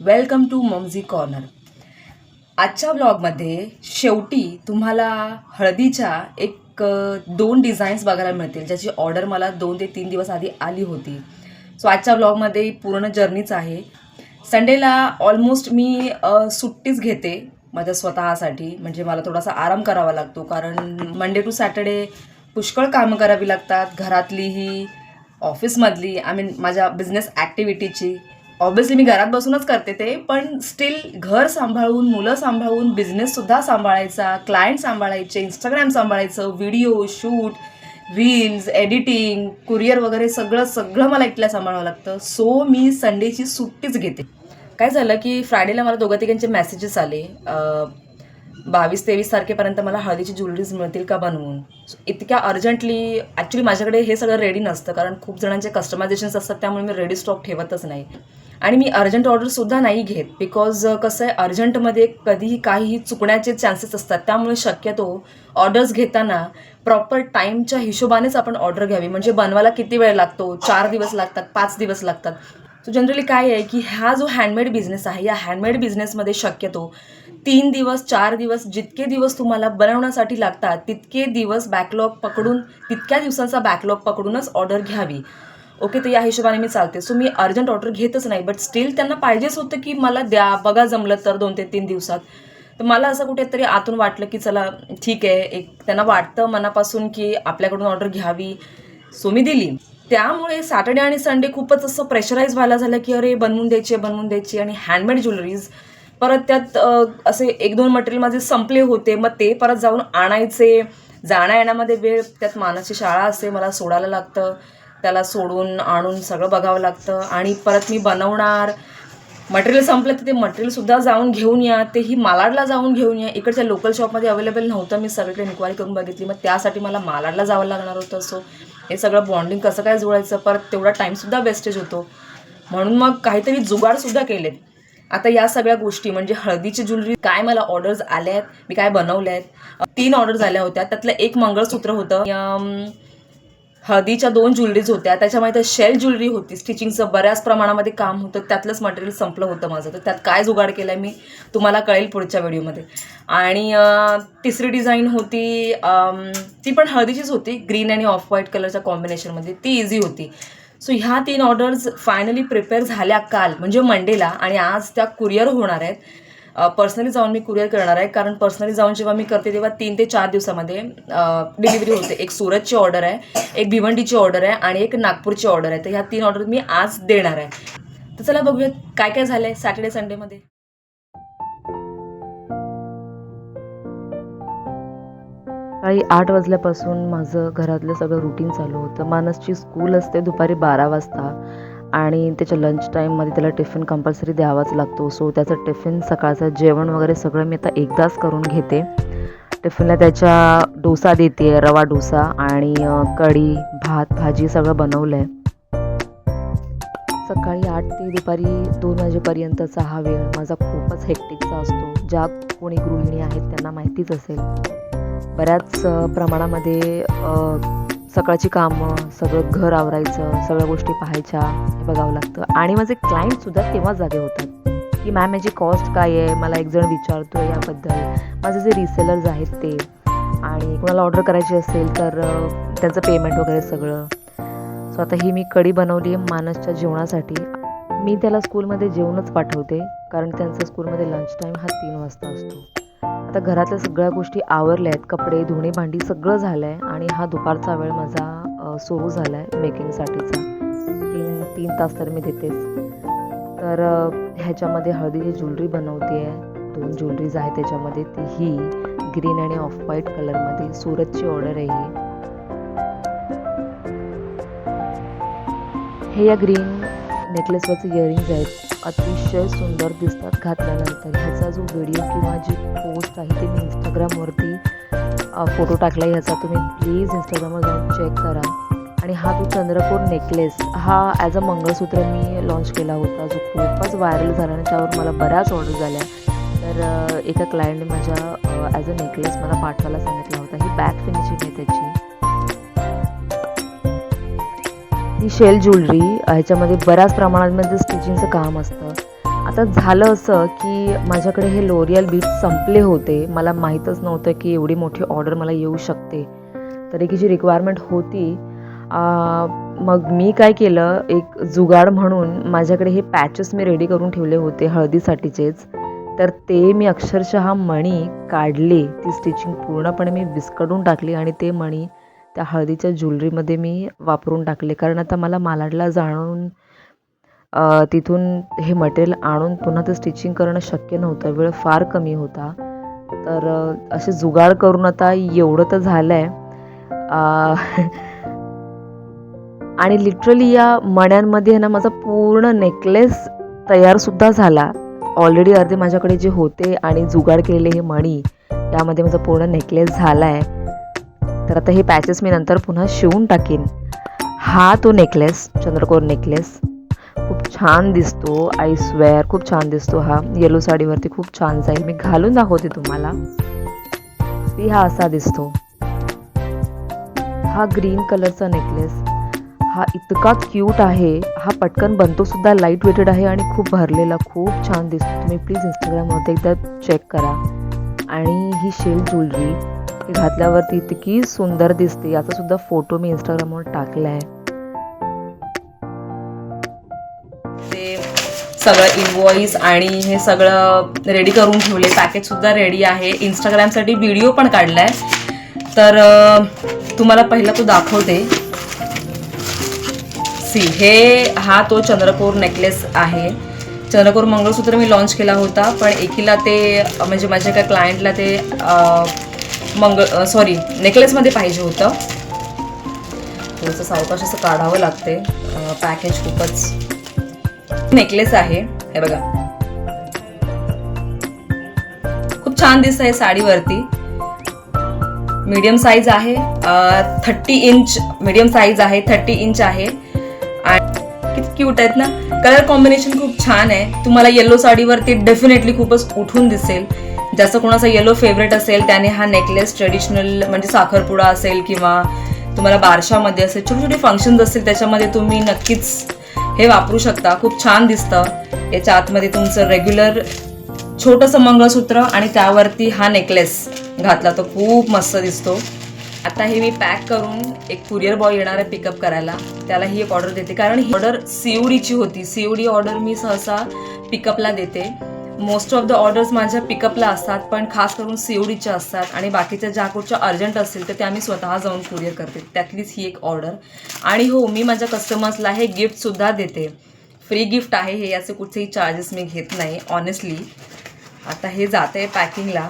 Welcome to मम्झी corner. आजच्या ब्लॉगमध्ये शेवटी तुम्हाला हळदीच्या एक दोन डिझाईन्स बघायला मिळतील ज्याची ऑर्डर मला दोन ते तीन दिवस आधी आली होती. सो आजच्या ब्लॉगमध्ये पूर्ण जर्नीच आहे. संडेला ऑलमोस्ट मी सुट्टीच घेते माझ्या स्वतःसाठी. म्हणजे मला थोडासा आराम करावा लागतो कारण मंडे टू सॅटर्डे पुष्कळ कामं करावी लागतात. घरातलीही ऑफिसमधली आय मीन माझ्या बिझनेस ॲक्टिव्हिटीची ऑब्विसली मी घरात बसूनच करते ते पण स्टील घर सांभाळून मुलं सांभाळून बिझनेससुद्धा सांभाळायचा क्लायंट सांभाळायचे इंस्टाग्राम सांभाळायचं video shoot reels editing courier वगैरे सगळं सगळं मला इथल्या सांभाळावं लागतं. सो मी संडेची सुट्टीच घेते. काय झालं की फ्रायडेला मला दोघा तिघांचे मेसेजेस आले. बावीस तेवीस तारखेपर्यंत मला हळदीची ज्वेलरीज मिळतील का बनवून? इतक्या अर्जंटली ॲक्च्युली माझ्याकडे हे सगळं रेडी नसतं कारण खूप जणांचे कस्टमायझेशन्स असतात त्यामुळे मी रेडी स्टॉक ठेवतच नाही. आणि मी अर्जंट ऑर्डरसुद्धा नाही घेत. बिकॉज कसं आहे अर्जंटमध्ये कधीही काहीही चुकण्याचे चान्सेस असतात. त्यामुळे शक्यतो ऑर्डर्स घेताना प्रॉपर टाईमच्या हिशोबानेच आपण ऑर्डर घ्यावी. म्हणजे बनवायला किती वेळ लागतो? चार दिवस लागतात पाच दिवस लागतात. सो जनरली काय आहे की हा जो हँडमेड बिझनेस आहे या हँडमेड बिझनेसमध्ये शक्यतो तीन दिवस चार दिवस जितके दिवस तुम्हाला बनवण्यासाठी लागतात तितके दिवस बॅकलॉग पकडून तितक्या दिवसांचा बॅकलॉग पकडूनच ऑर्डर घ्यावी. ओके तर या हिशोबाने मी चालते. सो मी अर्जंट ऑर्डर घेतच नाही बट स्टील त्यांना पाहिजेच होतं की मला द्या. बघा जमलं तर दोन ते तीन दिवसात. तर मला असं कुठेतरी आतून वाटलं की चला ठीक आहे. एक त्यांना वाटतं मनापासून की आपल्याकडून ऑर्डर घ्यावी. सो मी दिली. त्यामुळे सॅटर्डे आणि संडे खूपच असं प्रेशराईज व्हायला झालं की अरे बनवून द्यायची बनवून द्यायची आणि हँडमेड ज्वेलरीज परत त्यात असे एक दोन मटेरियल माझे संपले होते. मग ते परत जाऊन आणायचे. जाण्या येण्यामध्ये वेळ त्यात मानाची शाळा असते मला सोडायला लागतं. त्याला सोडून आणून सगळं बघावं लागतं. आणि परत मी बनवणार. मटेरियल संपलं तर ते मटेरियलसुद्धा जाऊन घेऊन या. तेही मालाडला जाऊन घेऊन या. इकडच्या लोकल शॉपमध्ये अवेलेबल नव्हतं. मी सगळीकडे इन्क्वायरी करून बघितली. मग त्यासाठी मला मालाडला जावं लागणार होतं. सो हे सगळं बॉन्डिंग कसं काय जुळायचं? परत तेवढा टाईमसुद्धा वेस्टेज होतो. म्हणून मग काहीतरी जुगाडसुद्धा केलेत. आता या सगळ्या गोष्टी म्हणजे हळदीची ज्वेलरी काय मला ऑर्डर्स आल्या आहेत मी काय बनवल्या आहेत तीन ऑर्डर्स आल्या होत्या. त्यातलं एक मंगळसूत्र होतं. हळदीच्या दोन ज्वेलरीज होत्या. त्याच्यामध्ये शेल ज्वेलरी होती. स्टिचिंगचं बऱ्याच प्रमाणामध्ये काम होतं. त्यातलंच मटेरियल संपलं होतं माझं. तर त्यात काय जुगाड केलं आहे मी तुम्हाला कळेल पुढच्या व्हिडिओमध्ये आणि तिसरी डिझाईन होती ती पण हळदीचीच होती. ग्रीन आणि ऑफ व्हाईट कलरच्या कॉम्बिनेशनमध्ये ती इझी होती. सो ह्या तीन ऑर्डर्स फायनली प्रिपेअर झाल्या काल म्हणजे मंडेला आणि आज त्या कुरिअर होणार आहेत. पर्सनली जाऊन मी कुरिअर करणार आहे. कारण पर्सनली जाऊन जेव्हा मी करते तेव्हा तीन ते चार दिवसामध्ये डिलिव्हरी होते. एक सुरतची ऑर्डर आहे एक भिवंडीची ऑर्डर आहे आणि एक नागपूरची ऑर्डर आहे. तर ह्या तीन ऑर्डर मी आज देणार आहे. तर चला बघूयात काय काय झालं आहे सॅटर्डे संडेमध्ये सकाळी आठ वाजल्यापासून माझं घरातलं सगळं रुटीन चालू होतं. मानसची स्कूल असते दुपारी बारा वाजता. आणि त्याच्या लंच टाईममध्ये त्याला टिफिन कंपल्सरी द्यावाच लागतो. सो त्याचं टिफिन सकाळचं जेवण वगैरे सगळं मी आता एकदाच करून घेते. टिफिनला त्याच्या डोसा देते रवा डोसा आणि कढी भात भाजी सगळं बनवलं आहे सकाळी आठ ते दुपारी दोन वाजेपर्यंतचा हा वेळ माझा खूपच हेक्टिकचा असतो. ज्या कोणी गृहिणी आहेत त्यांना माहितीच असेल. बऱ्याच प्रमाणामध्ये सकाळची कामं सगळं घर आवरायचं सगळ्या गोष्टी पाहायच्या हे बघावं लागतं. आणि माझे क्लायंटसुद्धा तेव्हा जागे होतात. की मॅम याची कॉस्ट काय आहे? मला एक जण विचारतो आहे याबद्दल. माझे जे रिसेलर्स आहेत ते. आणि कोणाला ऑर्डर करायची असेल तर त्यांचं पेमेंट वगैरे सगळं. सो आता ही मी कढी बनवली आहे मानसच्या जेवणासाठी. मी त्याला स्कूलमध्ये जेवणच पाठवते. कारण त्यांचा स्कूलमध्ये लंच टाईम हा तीन वाजता असतो. आता घरातल्या सगळ्या गोष्टी आवरल्या आहेत कपडे धुणे भांडी सगळं झालं आहे आणि हा दुपारचा वेळ माझा सुरू झाला आहे मेकिंगसाठीचा तीन तीन तास तर मी देतेच. तर ह्याच्यामध्ये हळदीची ज्वेलरी बनवते आहे दोन ज्वेलरीज आहे त्याच्यामध्ये ती ही ग्रीन आणि ऑफ व्हाईट कलरमध्ये सुरतची ऑर्डर आहे ही. हे या ग्रीन नेकलेसवरचे इयरिंग्ज आहेत. अतिशय सुंदर दिसतात घातल्यानंतर. ह्याचा जो व्हिडिओ किंवा जी पोस्ट आहे ती मी इंस्टाग्रामवरती फोटो टाकला ह्याचा तुम्ही प्लीज इंस्टाग्रामवर जाऊन चेक करा. आणि हा जो चंद्रपूर नेकलेस हा ॲज अ मंगळसूत्र मी लॉन्च केला होता. जो खूपच व्हायरल झाला आणि त्यावर मला बऱ्याच ऑर्डर झाल्या तर एका क्लायंटने माझ्या ॲज अ नेकलेस मला पाठवायला सांगितला होता. ही बॅक फिनिशिंग आहे त्याची. ही शेल ज्वेलरी ह्याच्यामध्ये बऱ्याच प्रमाणामध्ये म्हणजे स्टिचिंगचं काम असतं. आता झालं असं की माझ्याकडे हे लोरियल बीट संपले होते. मला माहीतच नव्हतं की एवढी मोठी ऑर्डर मला येऊ शकते. तरी की जी रिक्वायरमेंट होती मग मी काय केलं? एक जुगाड म्हणून माझ्याकडे हे पॅचेस मी रेडी करून ठेवले होते हळदीसाठीचेच. तर ते मी अक्षरशः मणी काढले. ती स्टिचिंग पूर्णपणे मी विस्कडून टाकली आणि ते मणी त्या हळदीच्या ज्वेलरीमध्ये मी वापरून टाकले. कारण आता मला मालाडला जाणून तिथून हे मटेरियल आणून पुन्हा ते स्टिचिंग करणं शक्य नव्हतं. वेळ फार कमी होता. तर असे जुगाड करून आता एवढं तर झालं आहे आणि लिटरली या मण्यांमध्ये ना माझा पूर्ण नेकलेस तयारसुद्धा झाला. ऑलरेडी अर्धे माझ्याकडे जे होते आणि जुगाड केलेले हे मणी यामध्ये माझा पूर्ण नेकलेस झाला आहे तर आता हे पॅचेस मी नंतर पुन्हा शिवून टाकीन. हा तो नेकलेस चंद्रकोर नेकलेस खूप छान दिसतो आय स्वेअर खूप छान दिसतो हा. येलो साडीवरती खूप छान जाईल मी घालून दाखवते तुम्हाला. ती हा असा दिसतो. हा ग्रीन कलरचा नेकलेस हा इतका क्यूट आहे. हा पटकन बनतो सुद्धा लाइट वेटेड आहे आणि खूप भरलेला खूप छान दिसतो. तुम्ही प्लीज इंस्टाग्रामवरती एकदा चेक करा. आणि ही शेल ज्वेलरी घातल्यावरती इतकी सुंदर दिसते. याचा सुद्धा फोटो मी इंस्टाग्रामवर टाकला आहे ते सगळं इनवॉइस आणि हे सगळं रेडी करून ठेवले. पॅकेज सुद्धा रेडी आहे. इंस्टाग्रामसाठी व्हिडिओ पण काढलाय. तर तुम्हाला पहिला तो दाखवते. सी हे हा तो चंद्रकोर नेकलेस आहे. चंद्रकोर मंगळसूत्र मी लॉन्च केला होता पण एकीला ते म्हणजे माझ्या एका क्लायंटला ते मंगळ सॉरी नेकलेसमध्ये पाहिजे होतं. थोडंसं सावकाश असं काढावं लागते. पॅकेज खूपच नेकलेस आहे. हे बघा. खूप छान दिसत आहे साडीवरती. मीडियम साईज आहे. थर्टी इंच मीडियम साईज आहे थर्टी इंच आहे. आणि किती क्यूट आहेत ना? कलर कॉम्बिनेशन खूप छान आहे. तुम्हाला येल्लो साडीवरती डेफिनेटली खूपच उठून दिसेल. ज्याचं कोणाचा येलो फेवरेट असेल त्याने हा नेकलेस ट्रेडिशनल म्हणजे साखरपुडा असेल किंवा तुम्हाला बारशामध्ये असेल छोटे छोटे फंक्शन्स असतील त्याच्यामध्ये तुम्ही नक्कीच हे वापरू शकता. खूप छान दिसतं. याच्या आतमध्ये तुमचं रेग्युलर छोटंसं मंगळसूत्र आणि त्यावरती हा नेकलेस घातला. तर खूप मस्त दिसतो. आता हे मी पॅक करून एक कुरिअर बॉय येणार आहे पिकअप करायला. त्याला ही एक ऑर्डर देते. कारण ही ऑर्डर सीओडीची होती. सीओडी ऑर्डर मी सहसा पिकअपला देते. मोस्ट ऑफ द ऑर्डर्स माझ्या पिकअपला असतात पण खास करून सीओडीच्या असतात आणि बाकीच्या ज्या कुठच्या अर्जंट असतील तर त्या मी स्वतः जाऊन कुरिअर करते. त्यातलीच ही एक ऑर्डर आणि हो मी माझ्या कस्टमर्सला हे गिफ्टसुद्धा देते. फ्री गिफ्ट आहे हे याचे कुठचेही चार्जेस मी घेत नाही ऑनेस्टली आता हे जाते पॅकिंगला